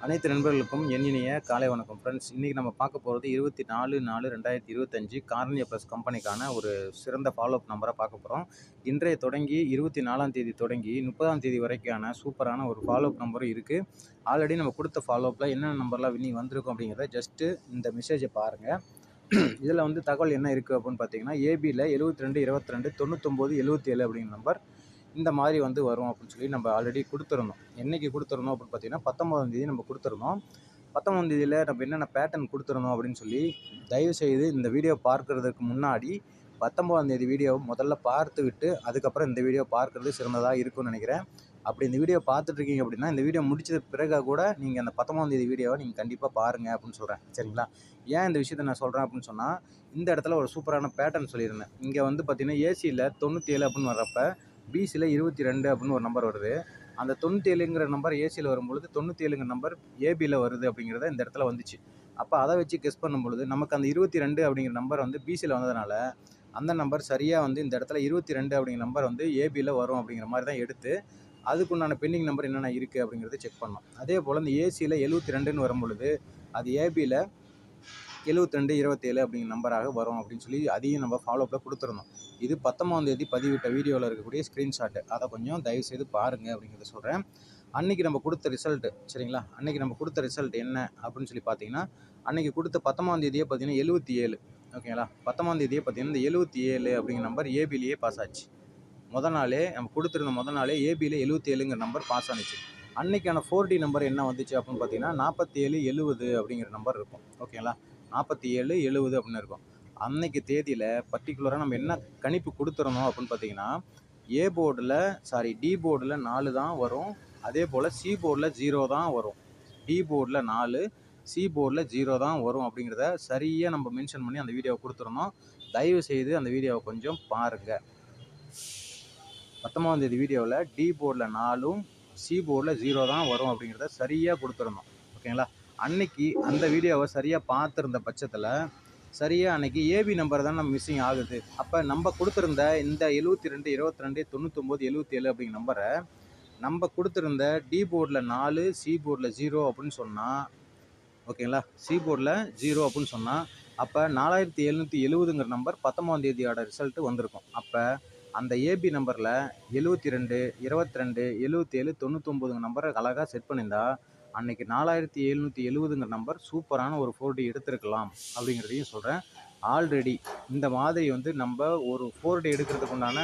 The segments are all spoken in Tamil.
அனைத்து நண்பர்களுக்கும் என் இனிய காலை வணக்கம் ஃப்ரெண்ட்ஸ் இன்றைக்கி நம்ம பார்க்க போகிறது இருபத்தி நாலு நாலு ரெண்டாயிரத்தி இருபத்தஞ்சி கார்னியா ப்ளஸ் கம்பெனிக்கான ஒரு சிறந்த ஃபாலோஅப் நம்பரை பார்க்க போகிறோம் இன்றைய தொடங்கி இருபத்தி நாலாம் தேதி தொடங்கி முப்பதாம் தேதி வரைக்கான சூப்பரான ஒரு ஃபாலோஅப் நம்பரும் இருக்குது ஆல்ரெடி நம்ம கொடுத்த ஃபாலோஅப்பில் என்னென்ன நம்பர்லாம் வின்னிங் வந்திருக்கும் அப்படிங்கிறத ஜஸ்ட்டு இந்த மெசேஜை பாருங்கள் இதில் வந்து தகவல் என்ன இருக்குது அப்படின்னு பார்த்தீங்கன்னா ஏபியில் எழுபத்தி ரெண்டு இருபத்தி ரெண்டு தொண்ணூத்தொம்பது எழுபத்தி ஏழு அப்படிங்கிற நம்பர் இந்த மாதிரி வந்து வரும் அப்படின்னு சொல்லி நம்ம ஆல்ரெடி கொடுத்துருந்தோம். என்றைக்கு கொடுத்துருந்தோம் அப்படின்னு பார்த்தீங்கன்னா பத்தொம்பதாம் தேதி நம்ம கொடுத்துருந்தோம். பத்தொம்பதாம் தேதியில் நம்ம என்னென்ன பேட்டர்ன் கொடுத்துருந்தோம் அப்படின்னு சொல்லி தயவுசெய்து இந்த வீடியோ பார்க்குறதுக்கு முன்னாடி பத்தொம்பதாம் தேதி வீடியோவை முதல்ல பார்த்து விட்டு அதுக்கப்புறம் இந்த வீடியோ பார்க்குறது சிறந்ததாக இருக்கும்னு நினைக்கிறேன். அப்படி இந்த வீடியோ பார்த்துட்ருக்கீங்க அப்படின்னா இந்த வீடியோ முடிச்சது பிறகு கூட நீங்கள் அந்த பத்தொம்பதாம் தேதி வீடியோவை நீங்கள் கண்டிப்பாக பாருங்கள் அப்படின்னு சொல்கிறேன் சரிங்களா? ஏன் இந்த விஷயத்தை நான் சொல்கிறேன் அப்படின்னு சொன்னால் இந்த இடத்துல ஒரு சூப்பரான பேட்டர்ன் சொல்லியிருந்தேன். இங்கே வந்து பார்த்திங்கன்னா ஏசியில் தொண்ணூற்றி ஏழு அப்படின்னு வர்றப்போ பிசியில் இருபத்தி ரெண்டு அப்படின்னு ஒரு நம்பர் வருது. அந்த தொண்ணூற்றி ஏழுங்கிற நம்பர் ஏசியில் வரும்பொழுது தொண்ணூற்றி ஏழுங்கிற நம்பர் ஏபியில் வருது அப்படிங்கிறத இந்த இடத்துல வந்துச்சு. அப்போ அதை வச்சு கெஸ் பண்ணும்பொழுது நமக்கு அந்த இருபத்தி ரெண்டு அப்படிங்கிற நம்பர் வந்து பிசியில் வந்ததுனால அந்த நம்பர் சரியாக வந்து இந்த இடத்துல இருபத்தி ரெண்டு அப்படிங்கிற நம்பர் வந்து ஏபியில் வரும் அப்படிங்கிற மாதிரி தான் எடுத்து அதுக்குண்டான பெண்டிங் நம்பர் என்னென்ன இருக்குது அப்படிங்கிறத செக் பண்ணோம். அதே போல் இந்த ஏசியில் எழுபத்தி ரெண்டுன்னு வரும்பொழுது அது ஏபியில் எழுபத்தி ரெண்டு இருபத்தேழு அப்படிங்கிற நம்பராக வரும் அப்படின்னு சொல்லி அதையும் நம்ம ஃபாலோப்பில் கொடுத்துருந்தோம். இது பத்தொம்பதாம் தேதி பதிவிட்ட வீடியோவில் இருக்கக்கூடிய ஸ்க்ரீன்ஷாட்டு அதை கொஞ்சம் தயவுசெய்து பாருங்கள் அப்படிங்கிறத சொல்கிறேன் அன்றைக்கி நம்ம கொடுத்த ரிசல்ட்டு சரிங்களா? அன்றைக்கி நம்ம கொடுத்த ரிசல்ட் என்ன அப்படின்னு சொல்லி பார்த்தீங்கன்னா அன்றைக்கி கொடுத்த பத்தொம்பதாம் தேதியே பார்த்தீங்கன்னா எழுபத்தி ஏழு ஓகேங்களா பத்தொம்பதாம் தேதியே பார்த்தீங்கன்னா இந்த எழுபத்தி ஏழு அப்படிங்கிற நம்பர் ஏபிலேயே பாஸ் ஆச்சு. முத நாளே நம்ம கொடுத்துருந்த முத நாளே ஏபியில் எழுபத்தி ஏழுங்கிற நம்பர் பாஸ் ஆனிச்சு. அன்றைக்கான ஃபோர் டி நம்பர் என்ன வந்துச்சு அப்படின்னு பார்த்தீங்கன்னா நாற்பத்தி ஏழு எழுபது அப்படிங்கிற நம்பர் இருக்கும். ஓகேங்களா நாற்பத்தி ஏழு எழுபது அப்படின்னு இருக்கும். அன்னைக்கு தேதியில் பர்டிகுலராக நம்ம என்ன கணிப்பு கொடுத்துருந்தோம் அப்படின்னு பார்த்தீங்கன்னா ஏ போர்டில் சாரி டி போர்டில் நாலு தான் வரும். அதே போல் சி போர்டில் ஜீரோ தான் வரும். டி போர்டில் நாலு சி போர்டில் ஜீரோ தான் வரும் அப்படிங்கிறத சரியாக நம்ம மென்ஷன் பண்ணி அந்த வீடியோவை கொடுத்துருந்தோம் தயவு செய்து அந்த வீடியோவை கொஞ்சம் பாருங்கள் பத்தொம்பதாம் தேதி வீடியோவில் டி போர்டில் நாலும் சி போர்டில் ஜீரோ தான் வரும் அப்படிங்கிறத சரியாக கொடுத்துருந்தோம் ஓகேங்களா? அன்னைக்கு அந்த வீடியோவை சரியாக பார்த்துருந்த பட்சத்தில் சரியாக அன்னைக்கு ஏபி நம்பர் தான் நம்ம மிஸ்ஸிங் ஆகுது. அப்போ நம்ம கொடுத்துருந்த இந்த எழுபத்தி ரெண்டு இருபத்தி ரெண்டு தொண்ணூத்தொம்பது எழுபத்தி ஏழு அப்படிங்கிற நம்பரை நம்ம கொடுத்துருந்த டி போர்டில் நாலு சி போர்டில் ஜீரோ அப்படின்னு சொன்னால் ஓகேங்களா? சி போர்டில் ஜீரோ அப்படின்னு சொன்னால் அப்போ நாலாயிரத்தி எழுநூற்றி எழுபதுங்கிற நம்பர் பத்தொம்பதாம் தேதியோட ரிசல்ட்டு வந்திருக்கும். அப்போ அந்த ஏபி நம்பரில் எழுபத்தி ரெண்டு இருபத்தி ரெண்டு எழுபத்தி ஏழு தொண்ணூத்தொம்பதுங்கிற நம்பரை அழகாக செட் பண்ணியிருந்தா அன்னைக்கு நாலாயிரத்தி எழுநூற்றி எழுபதுங்கிற நம்பர் சூப்பரான ஒரு ஃபோர் டி எடுத்திருக்கலாம் அப்படிங்கிறதையும் சொல்கிறேன் ஆல்ரெடி இந்த மாதிரி வந்து நம்ம ஒரு ஃபோர் டி எடுக்கிறதுக்கு உண்டான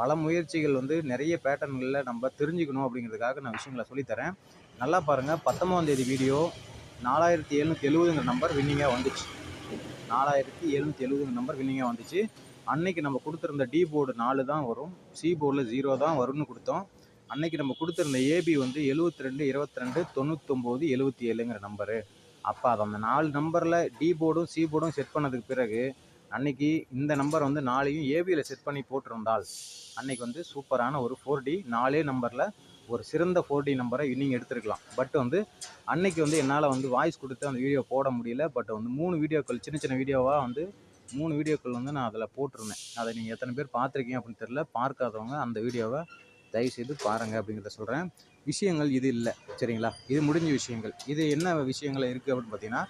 பல முயற்சிகள் வந்து நிறைய பேட்டர்ன்களில் நம்ம தெரிஞ்சுக்கணும் அப்படிங்கிறதுக்காக நான் விஷயங்களை சொல்லித்தரேன். நல்லா பாருங்கள் பத்தொம்பதாம் தேதி வீடியோ நாலாயிரத்தி எழுநூற்றி எழுபதுங்கிற நம்பர் வின்னிங்காக வந்துச்சு. நாலாயிரத்தி எழுநூற்றி எழுபதுங்கிற நம்பர் வின்னிங்காக வந்துச்சு. அன்னைக்கு நம்ம கொடுத்துருந்த டி போர்டு நாலு தான் வரும் சி போர்டில் ஜீரோ தான் வரும்னு கொடுத்தோம். அன்னைக்கு நம்ம கொடுத்துருந்த ஏபி வந்து எழுபத்தி ரெண்டு இருபத்தி ரெண்டு தொண்ணூத்தொம்போது எழுபத்தி ஏழுங்கிற நம்பரு அப்போ அது அந்த நாலு நம்பரில் டி போர்டும் சி போர்டும் செட் பண்ணதுக்கு பிறகு அன்னைக்கு இந்த நம்பர் வந்து நாளையும் ஏபியில் செட் பண்ணி போட்டிருந்தால் அன்னைக்கு வந்து சூப்பரான ஒரு ஃபோர் டி நாலே நம்பரில் ஒரு சிறந்த ஃபோர் டி நம்பரை நீங்கள் எடுத்துருக்கலாம். பட் வந்து அன்னைக்கு வந்து என்னால் வந்து வாய்ஸ் கொடுத்து அந்த வீடியோ போட முடியல. பட் வந்து மூணு வீடியோக்கள் சின்ன சின்ன வீடியோவாக வந்து மூணு வீடியோக்கள் வந்து நான் அதில் போட்டிருந்தேன். அதை நீங்கள் எத்தனை பேர் பார்த்துருக்கீங்க அப்படின்னு தெரில பார்க்காதவங்க அந்த வீடியோவை தயவுசெய்து பாருங்கள் அப்படிங்கிறத சொல்கிறேன் விஷயங்கள் இது இல்லை. சரிங்களா? இது முடிஞ்ச விஷயங்கள். இது என்ன விஷயங்கள் இருக்குது அப்படின்னு பார்த்தீங்கன்னா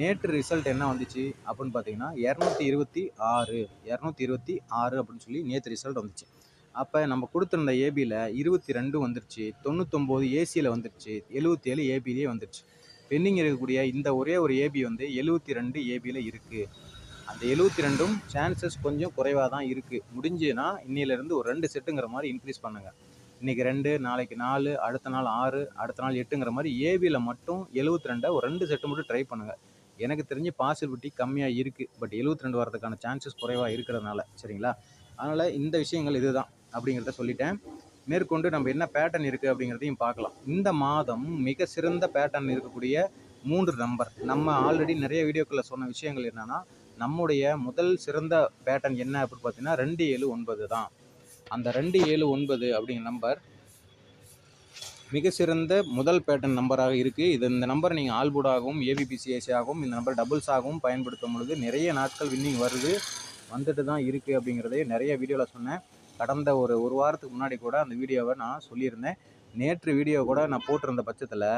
நேற்று ரிசல்ட் என்ன வந்துச்சு அப்படின்னு பார்த்தீங்கன்னா இரநூத்தி இருபத்தி ஆறு இரநூத்தி இருபத்தி ஆறு அப்படின்னு சொல்லி நேற்று ரிசல்ட் வந்துச்சு. அப்போ நம்ம கொடுத்துருந்த ஏபியில் இருபத்தி ரெண்டு வந்துருச்சு தொண்ணூத்தொம்போது ஏசியில் வந்துருச்சு எழுபத்தி ஏழு ஏபிலேயே வந்துருச்சு. பெண்டிங் இருக்கக்கூடிய இந்த ஒரே ஒரு ஏபி வந்து எழுபத்தி ரெண்டு ஏபியில் இருக்குது அந்த எழுபத்தி ரெண்டும் சான்சஸ் கொஞ்சம் குறைவாக தான் இருக்குது முடிஞ்சுன்னா இன்னிலேருந்து ஒரு ரெண்டு செட்டுங்கிற மாதிரி இன்க்ரீஸ் பண்ணுங்கள் இன்றைக்கி ரெண்டு நாளைக்கு நாலு அடுத்த நாள் ஆறு அடுத்த நாள் எட்டுங்கிற மாதிரி ஏபியில் மட்டும் எழுபத்தி ரெண்டை ஒரு ரெண்டு செட்டு மட்டும் ட்ரை பண்ணுங்கள் எனக்கு தெரிஞ்சு பாசிபிலிட்டி கம்மியாக இருக்குது பட் எழுபத்தி ரெண்டு வரதுக்கான சான்சஸ் குறைவாக இருக்கிறதுனால சரிங்களா? அதனால் இந்த விஷயங்கள் இதுதான் அப்படிங்கிறத சொல்லிட்டேன். மேற்கொண்டு நம்ம என்ன பேட்டர்ன் இருக்குது அப்படிங்கிறதையும் பார்க்கலாம். இந்த மாதம் மிக சிறந்த பேட்டர்ன் இருக்கக்கூடிய மூன்று நம்பர் நம்ம ஆல்ரெடி நிறைய வீடியோக்களில் சொன்ன விஷயங்கள் என்னென்னா நம்முடைய முதல் சிறந்த பேட்டன் என்ன அப்படின்னு பார்த்தீங்கன்னா ரெண்டு ஏழு ஒன்பது தான். அந்த ரெண்டு ஏழு ஒன்பது அப்படிங்கிற நம்பர் மிக சிறந்த முதல் பேட்டர்ன் நம்பராக இருக்குது இது இந்த நம்பர் நீங்கள் ஆல்புடாகவும் ஏபிபிசிஎஸ்சியாகவும் இந்த நம்பர் டபுள்ஸாகவும் பயன்படுத்தும் பொழுது நிறைய நாட்கள் வின்னிங் வருது வந்துட்டு தான் இருக்குது அப்படிங்கிறதே நிறைய வீடியோவில் சொன்னேன். கடந்த ஒரு ஒரு வாரத்துக்கு முன்னாடி கூட அந்த வீடியோவை நான் சொல்லியிருந்தேன். நேற்று வீடியோ கூட நான் போட்டிருந்த பட்சத்தில்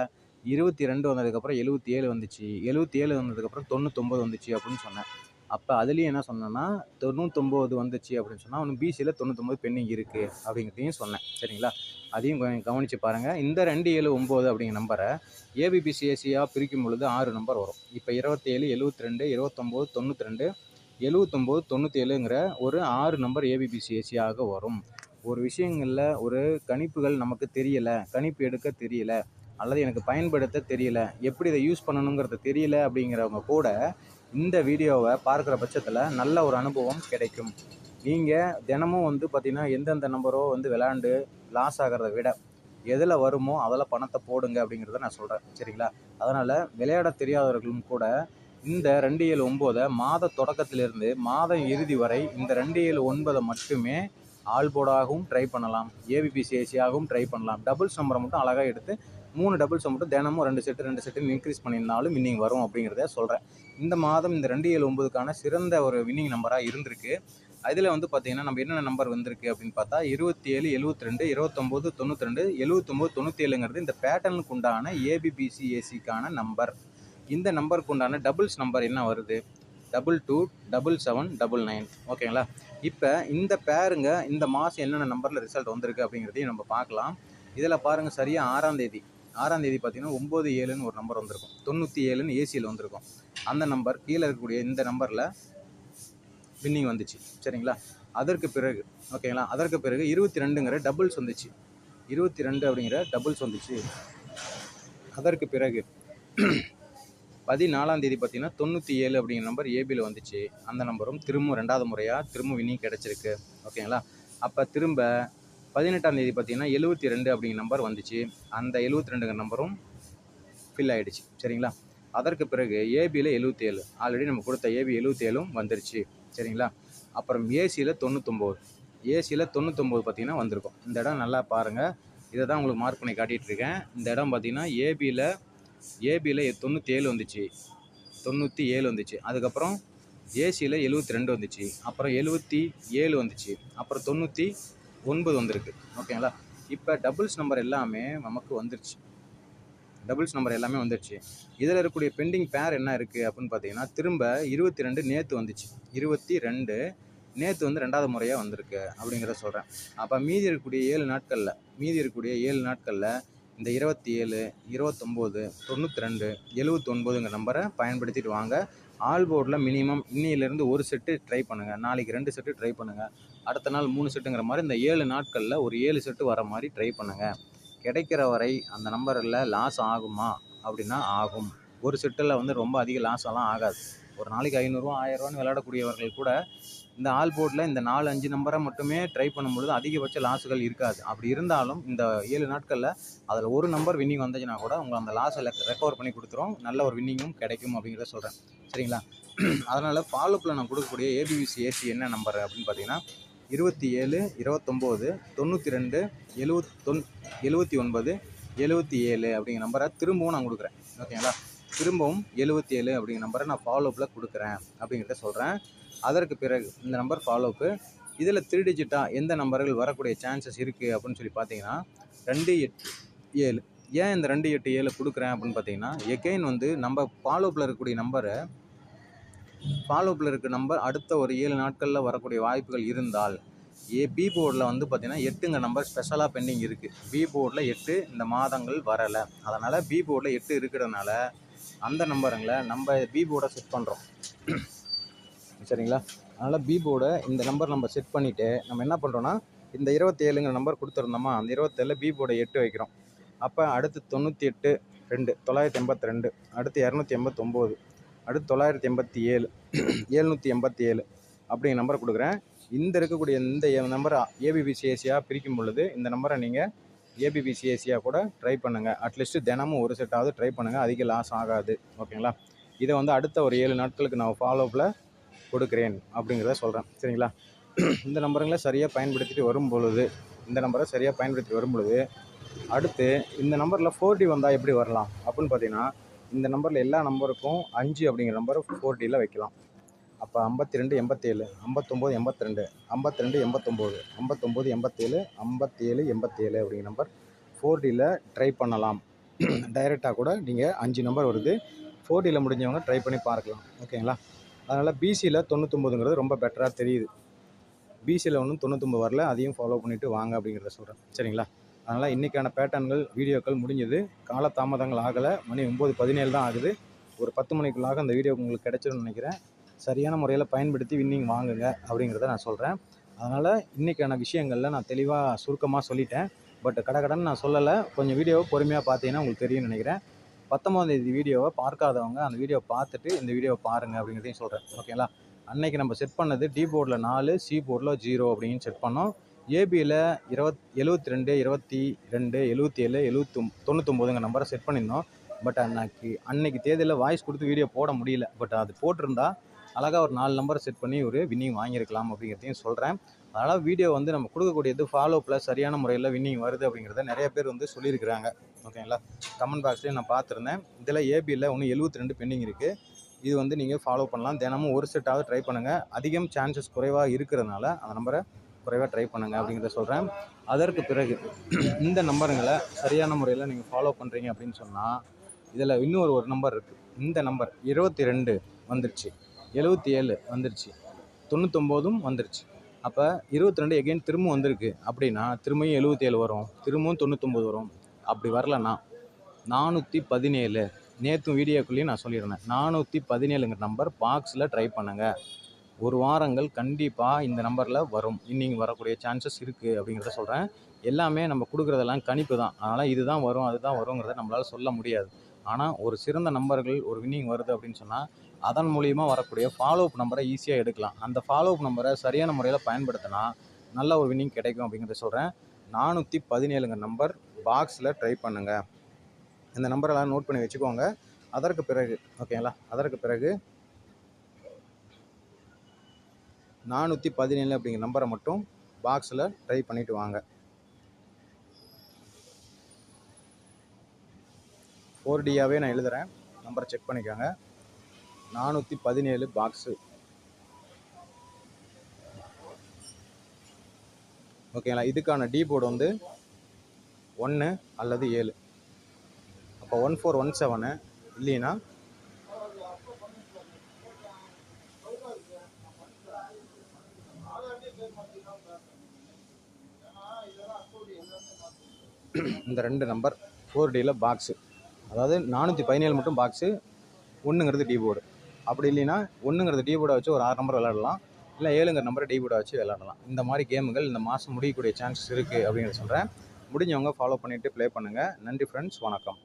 இருபத்தி ரெண்டு வந்ததுக்கப்புறம் எழுபத்தி ஏழு வந்துச்சு. எழுபத்தி ஏழு வந்ததுக்கப்புறம் தொண்ணூத்தொம்பது வந்துச்சு அப்படின்னு சொன்னேன். அப்போ அதுலேயும் என்ன சொன்னேன்னா தொண்ணூத்தொம்பது வந்துச்சு அப்படின்னு சொன்னால் அவனுக்கு பிசியில் தொண்ணூத்தொம்பது பெண்டிங் இருக்குது அப்படிங்கிறதையும் சொன்னேன். சரிங்களா? அதையும் கவனித்து பாருங்கள் இந்த ரெண்டு ஏழு ஒம்பது அப்படிங்கிற நம்பரை ஏபிபிசிஎஸ்சியாக பிரிக்கும் பொழுது ஆறு நம்பர் வரும். இப்போ இருபத்தேழு எழுபத்தி ரெண்டு இருபத்தொம்போது தொண்ணூற்றி ரெண்டு எழுபத்தொம்போது தொண்ணூற்றி ஏழுங்கிற ஒரு ஆறு நம்பர் ஏபிபிசிஎஸ்சியாக வரும். ஒரு விஷயங்களில் ஒரு கணிப்புகள் நமக்கு தெரியலை கணிப்பு எடுக்க தெரியலை அல்லது எனக்கு பயன்படுத்த தெரியல எப்படி இதை யூஸ் பண்ணணுங்கிறது தெரியல அப்படிங்கிறவங்க கூட இந்த வீடியோவை பார்க்குற பட்சத்தில் நல்ல ஒரு அனுபவம் கிடைக்கும். நீங்கள் தினமும் வந்து பார்த்திங்கன்னா எந்தெந்த நம்பரோ வந்து விளாண்டு லாஸ் ஆகிறத விட எதில் வருமோ அதில் பணத்தை போடுங்க அப்படிங்கிறத நான் சொல்கிறேன் சரிங்களா? அதனால் விளையாட தெரியாதவர்களும் கூட இந்த ரெண்டு ஏழு ஒம்போதை மாத தொடக்கத்திலிருந்து மாதம் இறுதி வரை இந்த ரெண்டு ஏழு ஒன்பதை மட்டுமே ஆல் போர்டாகவும் ட்ரை பண்ணலாம். ஏபிபிசிஎஸ்சியாகவும் ட்ரை பண்ணலாம். டபுள்ஸ் நம்பரை மட்டும் அழகாக எடுத்து மூணு டபுள்ஸை மட்டும் தினமும் ரெண்டு செட்டு ரெண்டு செட்டு இன்க்ரீஸ் பண்ணியிருந்தாலும் இன்னிங் வரும் அப்படிங்கிறத சொல்கிறேன் இந்த மாதம் இந்த ரெண்டு ஏழு ஒம்பதுக்கான சிறந்த ஒரு வின்னிங் நம்பராக இருந்திருக்கு. அதில் வந்து பார்த்தீங்கன்னா நம்ம என்னென்ன நம்பர் வந்திருக்கு அப்படின்னு பார்த்தா இருபத்தி ஏழு எழுபத்தி ரெண்டு இருபத்தொம்போது தொண்ணூற்றி ரெண்டு எழுபத்தொம்போது தொண்ணூற்றி ஏழுங்கிறது இந்த பேட்டர்னுக்கு உண்டான ஏபிபிசிஏசிக்கான நம்பர் இந்த நம்பருக்கு உண்டான டபுள்ஸ் நம்பர் என்ன வருது? Double two double seven double nine ஓகேங்களா இப்போ இந்த பேருங்க இந்த மாதம் என்னென்ன நம்பரில் ரிசல்ட் வந்திருக்கு அப்படிங்கிறதையும் நம்ம பார்க்கலாம். இதில் பாருங்கள் சரியாக ஆறாம் தேதி. ஆறாம் தேதி பார்த்தீங்கன்னா ஒம்பது ஏழுன்னு ஒரு நம்பர் வந்திருக்கும். தொண்ணூற்றி ஏழுன்னு ஏசியில் வந்திருக்கும். அந்த நம்பர் கீழே இருக்கக்கூடிய இந்த நம்பரில் வின்னிங் வந்துச்சு. சரிங்களா? அதற்கு பிறகு ஓகேங்களா அதற்கு பிறகு இருபத்தி ரெண்டுங்கிற டபுள்ஸ் வந்துச்சு. இருபத்தி ரெண்டு அப்படிங்கிற டபுள்ஸ் வந்துச்சு. அதற்கு பிறகு பதினாலாம் தேதி பார்த்தீங்கன்னா தொண்ணூற்றி ஏழு அப்படிங்கிற நம்பர் ஏபியில் வந்துச்சு. அந்த நம்பரும் திரும்ப ரெண்டாவது முறையாக திரும்ப வின்னிங் கிடச்சிருக்கு. ஓகேங்களா அப்போ திரும்ப பதினெட்டாம் தேதி பார்த்தீங்கன்னா எழுபத்தி ரெண்டு அப்படிங்கிற நம்பர் வந்துச்சு. அந்த எழுபத்தி ரெண்டுங்கிற நம்பரும் ஃபில் ஆகிடுச்சு சரிங்களா? அதற்கு பிறகு ஏபியில் எழுபத்தி ஏழு. ஆல்ரெடி நம்ம கொடுத்த ஏபி எழுபத்தி ஏழும் வந்துருச்சு. சரிங்களா? அப்புறம் ஏசியில் தொண்ணூத்தொம்போது. ஏசியில் தொண்ணூத்தொம்போது பார்த்தீங்கன்னா வந்திருக்கும். இந்த இடம் நல்லா பாருங்கள் இதை தான் உங்களுக்கு மார்க் பண்ணி காட்டிகிட்டு இருக்கேன். இந்த இடம் பார்த்தீங்கன்னா ஏபியில் ஏபியில் தொண்ணூற்றி ஏழு வந்துச்சு. தொண்ணூற்றி ஏழு வந்துச்சு. அதுக்கப்புறம் ஏசியில் எழுபத்தி ரெண்டு வந்துச்சு. அப்புறம் எழுபத்தி ஏழு வந்துச்சு. அப்புறம் தொண்ணூற்றி ஒன்பது வந்திருக்கு. ஓகேங்களா? இப்போ டபுள்ஸ் நம்பர் எல்லாமே நமக்கு வந்துருச்சு. டபுள்ஸ் நம்பர் எல்லாமே வந்துருச்சு. இதில் இருக்கக்கூடிய பெண்டிங் பேர் என்ன இருக்குது அப்படின்னு பார்த்தீங்கன்னா திரும்ப இருபத்தி ரெண்டு நேற்று வந்துச்சு. இருபத்தி ரெண்டு நேற்று வந்து ரெண்டாவது முறையாக வந்திருக்கு அப்படிங்கிறத சொல்கிறேன் அப்போ மீதி இருக்கக்கூடிய ஏழு நாட்களில் மீதி இருக்கக்கூடிய ஏழு நாட்களில் இந்த இருபத்தி ஏழு இருபத்தொம்போது தொண்ணூற்றி ரெண்டு எழுபத்தொன்பதுங்கிற நம்பரை பயன்படுத்திட்டு வாங்க. ஆல் போர்டில் மினிமம் இன்னிலேருந்து ஒரு செட்டு ட்ரை பண்ணுங்கள் நாளைக்கு ரெண்டு செட்டு ட்ரை பண்ணுங்கள் அடுத்த நாள் மூணு செட்டுங்கிற மாதிரி இந்த ஏழு நாட்களில் ஒரு ஏழு செட்டு வர மாதிரி ட்ரை பண்ணுங்கள் கிடைக்கிற வரை அந்த நம்பரில் லாஸ் ஆகுமா? அப்படின்னா ஆகும். ஒரு செட்டில் வந்து ரொம்ப அதிக லாஸ் எல்லாம் ஆகாது. ஒரு நாளைக்கு ஐநூறுரூவா ஆயிரரூவான்னு விளையாடக்கூடியவர்கள் கூட இந்த ஆல் போர்டில் இந்த நாலு அஞ்சு நம்பரை மட்டுமே ட்ரை பண்ணும்பொழுது அதிகபட்ச லாஸுகள் இருக்காது. அப்படி இருந்தாலும் இந்த ஏழு நாட்களில் அதில் ஒரு நம்பர் வின்னிங் வந்துச்சுன்னா கூட உங்களை அந்த லாஸை ரெக்கவர் பண்ணி கொடுத்துரும். நல்ல ஒரு வின்னிங்கும் கிடைக்கும் அப்படிங்கிறத சொல்கிறேன். சரிங்களா? அதனால் ஃபாலோப்பில் நான் கொடுக்கக்கூடிய ஏபிவிசி ஏசி என்ன நம்பர் அப்படின்னு பார்த்தீங்கன்னா இருபத்தி ஏழு இருபத்தொம்போது தொண்ணூற்றி ரெண்டு எழுவத் தொன் எழுபத்தி ஒன்பது எழுபத்தி ஏழு அப்படிங்கிற நம்பரை திரும்பவும் நான் கொடுக்குறேன். ஓகேங்களா? திரும்பவும் எழுபத்தி ஏழு அப்படிங்கிற நம்பரை நான் ஃபாலோப்பில் கொடுக்குறேன் அப்படிங்கிறத சொல்கிறேன் அதற்கு பிறகு இந்த நம்பர் ஃபாலோப்பு இதில் த்ரீ டிஜிட்டாக எந்த நம்பர்கள் வரக்கூடிய சான்சஸ் இருக்குது அப்படின்னு சொல்லி பார்த்தீங்கன்னா ரெண்டு எட்டு ஏழு. ஏன் இந்த ரெண்டு எட்டு ஏழு கொடுக்குறேன் அப்படின்னு பார்த்தீங்கன்னா எகெயின் வந்து நம்ம ஃபாலோப்பில் இருக்கக்கூடிய நம்பரை ஃபாலோப்பில் இருக்க நம்பர் அடுத்த ஒரு ஏழு நாட்களில் வரக்கூடிய வாய்ப்புகள் இருந்தால் ஏ பி போர்டில் வந்து பார்த்திங்கன்னா எட்டுங்க நம்பர் ஸ்பெஷலாக பெண்டிங் இருக்குது பி போர்டில் எட்டு இந்த மாதங்கள் வரலை. அதனால் பி போர்டில் எட்டு இருக்கிறதுனால அந்த நம்பருங்களை நம்ம பி போர்டை செட் பண்ணுறோம் சரிங்களா? அதனால் பி போர்டை இந்த நம்பர் நம்ம செட் பண்ணிவிட்டு நம்ம என்ன பண்ணுறோன்னா இந்த இருபத்தேழுங்கிற நம்பர் கொடுத்துருந்தோமா அந்த இருபத்தேழில் பி போர்டை எட்டு வைக்கிறோம். அப்போ அடுத்து தொண்ணூற்றி எட்டு ரெண்டு தொள்ளாயிரத்தி எண்பத்தி ரெண்டு அடுத்து இரநூத்தி எண்பத்தொம்போது அடுத்து தொள்ளாயிரத்தி எண்பத்தி ஏழு எழுநூற்றி எண்பத்தி ஏழு அப்படிங்கிற நம்பர் கொடுக்குறேன். இந்த இருக்கக்கூடிய இந்த நம்பரை ஏபிபிசிஎஸ்சியாக பிரிக்கும் பொழுது இந்த நம்பரை நீங்கள் ஏபிபிசிஏசியாக கூட ட்ரை பண்ணுங்கள் அட்லீஸ்ட் தினமும் ஒரு செட்டாவது ட்ரை பண்ணுங்கள் அதிக லாஸ் ஆகாது. ஓகேங்களா இதை வந்து அடுத்த ஒரு ஏழு நாட்களுக்கு நான் ஃபாலோப்பில் கொடுக்குறேன் அப்படிங்கிறத சொல்கிறேன் சரிங்களா? இந்த நம்பருங்களை சரியாக பயன்படுத்திட்டு வரும் பொழுது இந்த நம்பரை சரியாக பயன்படுத்திட்டு வரும் பொழுது அடுத்து இந்த நம்பரில் ஃபோர் டி வந்தால் எப்படி வரலாம்? அப்படின்னு பார்த்தீங்கன்னா இந்த நம்பரில் எல்லா நம்பருக்கும் அஞ்சு அப்படிங்கிற நம்பரை ஃபோர் டியில் வைக்கலாம். அப்போ ஐம்பத்தி ரெண்டு எண்பத்தேழு ஐம்பத்தொம்போது எண்பத்தி ரெண்டு ஐம்பத்தி ரெண்டு எண்பத்தொம்போது ஐம்பத்தொம்போது எண்பத்தேழு ஐம்பத்தேழு எண்பத்தேழு அப்படிங்கிற நம்பர் ஃபோர் டியில் ட்ரை பண்ணலாம். டைரெக்டாக கூட நீங்கள் அஞ்சு நம்பர் வருது. ஃபோர் டியில் முடிஞ்சவங்க ட்ரை பண்ணி பார்க்கலாம். ஓகேங்களா அதனால் பிசியில் தொண்ணூத்தொம்பதுங்கிறது ரொம்ப பெட்டராக தெரியுது. பிசியில் ஒன்றும் தொண்ணூத்தொம்பது வரல. அதையும் ஃபாலோ பண்ணிவிட்டு வாங்க அப்படிங்கிறத சொல்கிறேன் சரிங்களா? அதனால் இன்றைக்கான பேட்டர்ன்கள் வீடியோக்கள் முடிஞ்சது. காலதாமதங்கள் ஆகலை. மணி ஒம்பது பதினேழு தான் ஆகுது. ஒரு பத்து மணிக்குள்ளாக அந்த வீடியோ உங்களுக்கு கிடைச்சிருன்னு நினைக்கிறேன். சரியான முறையில் பயன்படுத்தி வின்னிங் வாங்குங்க அப்படிங்கிறத நான் சொல்கிறேன் அதனால் இன்றைக்கான விஷயங்களில் நான் தெளிவாக சுருக்கமாக சொல்லிட்டேன். பட் கடகடன்னு நான் சொல்லலை. கொஞ்சம் வீடியோவை பொறுமையாக பார்த்தீங்கன்னா உங்களுக்கு தெரியும்னு நினைக்கிறேன். பத்தொம்பதாந்தேதி வீடியோவை பார்க்காதவங்க அந்த வீடியோவை பார்த்துட்டு இந்த வீடியோவை பாருங்கள் அப்படிங்கிறதையும் சொல்கிறேன் ஓகேங்களா அன்றைக்கி நம்ம செட் பண்ணது டி போர்டில் நாலு சி போர்டில் ஜீரோ அப்படின்னு செட் பண்ணோம். ஏபியில் இருபத் எழுபத்தி ரெண்டு இருபத்தி ரெண்டு எழுபத்தி ஏழு எழுபத்தி தொண்ணூத்தொம்போதுங்க நம்பரை செட் பண்ணியிருந்தோம். பட் அன்னைக்கு அன்னைக்கு தேதியில் வாய்ஸ் கொடுத்து வீடியோ போட முடியல. பட் அது போட்டிருந்தா அழகாக ஒரு நாலு நம்பரை செட் பண்ணி ஒரு வின்னிங் வாங்கியிருக்கலாம் அப்படிங்கிறதையும் சொல்கிறேன் அதனால் வீடியோ வந்து நம்ம கொடுக்கக்கூடியது ஃபாலோ ப்ளஸ் சரியான முறையில் வின்னிங் வருது அப்படிங்கிறத நிறைய பேர் வந்து சொல்லியிருக்கிறாங்க. ஓகேங்களா கமெண்ட் பாக்ஸ்லேயும் நான் பார்த்துருந்தேன். இதில் ஏபியில் ஒன்று எழுபத்தி ரெண்டு பெண்டிங் இருக்குது இது வந்து நீங்கள் ஃபாலோ பண்ணலாம். தினமும் ஒரு செட்டாவது ட்ரை பண்ணுங்கள் அதிகம் சான்சஸ் குறைவாக இருக்கிறதுனால அந்த நம்பரை குறைவாக ட்ரை பண்ணுங்கள் அப்படிங்கிறத சொல்கிறேன் அதற்கு பிறகு இந்த நம்பருங்களை சரியான முறையில் நீங்கள் ஃபாலோ பண்ணுறீங்க அப்படின்னு சொன்னால் இதில் இன்னொரு ஒரு நம்பர் இருக்குது இந்த நம்பர் இருபத்தி ரெண்டு வந்துருச்சு. எழுபத்தி ஏழு வந்துருச்சு. தொண்ணூத்தொம்போதும் வந்துருச்சு. அப்போ இருபத்தி ரெண்டு எகெயின் திரும்பவும் வந்திருக்கு. அப்படின்னா திரும்பியும் எழுபத்தி ஏழு வரும். திரும்பவும் தொண்ணூத்தொம்பது வரும். அப்படி வரலன்னா நானூற்றி பதினேழு. நேற்று வீடியோக்குள்ளேயும் நான் சொல்லியிருந்தேன். நானூற்றி பதினேழுங்கிற நம்பர் பாக்ஸில் ட்ரை பண்ணுங்கள் ஒரு வாரங்கள் கண்டிப்பாக இந்த நம்பரில் வரும். இன்னிங் வரக்கூடிய சான்சஸ் இருக்குது அப்படிங்கிறத சொல்கிறேன் எல்லாமே நம்ம கொடுக்குறதெல்லாம் கணிப்பு தான். அதனால் இதுதான் வரும் அதுதான் வருங்கிறத நம்மளால் சொல்ல முடியாது. ஆனால் ஒரு சிறந்த நம்பர்கள் ஒரு வின்னிங் வருது அப்படின்னு சொன்னால் அதன் மூலியமாக வரக்கூடிய ஃபாலோ அப் நம்பரை ஈஸியாக எடுக்கலாம். அந்த ஃபாலோ அப் நம்பரை சரியான முறையில் பயன்படுத்தினா நல்ல ஒரு வின்னிங் கிடைக்கும் அப்படிங்கிறத சொல்கிறேன் நானூற்றி பதினேழுங்க நம்பர் பாக்ஸில் ட்ரை பண்ணுங்கள் இந்த நம்பரெல்லாம் நோட் பண்ணி வச்சுக்கோங்க. அதற்கு பிறகு ஓகேங்களா அதற்கு பிறகு நானூற்றி பதினேழு அப்படிங்கிற நம்பரை மட்டும் பாக்ஸில் ட்ரை பண்ணிவிட்டு வாங்க. ஃபோர் டியாகவே நான் எழுதுகிறேன் நம்பரை செக் பண்ணிக்கோங்க. நானூற்றி பதினேழு பாக்ஸு ஓகேங்களா இதுக்கான டி போர்டு வந்து ஒன்று அல்லது ஏழு. அப்போ ஒன் ஃபோர் ஒன் செவனு இல்லைன்னா இந்த ரெண்டு நம்பர் ஃபோர் டியில் பாக்ஸு அதாவது நானூற்றி பதினேழு மட்டும் பாக்ஸு ஒன்றுங்கிறது டீ போர்டு அப்படி இல்லைன்னா ஒன்றுங்கிறது டி வச்சு ஒரு ஆறு நம்பர் விளாடலாம் இல்லை ஏழுங்கிற நம்பரை டி வச்சு விளாடலாம் இந்த மாதிரி கேமுகள் இந்த மாதம் முடியக்கூடிய சான்சஸ் இருக்குது அப்படிங்கிறத சொல்கிறேன் முடிஞ்சவங்க ஃபாலோ பண்ணிவிட்டு ப்ளே பண்ணுங்கள் நன்றி ஃப்ரெண்ட்ஸ் வணக்கம்.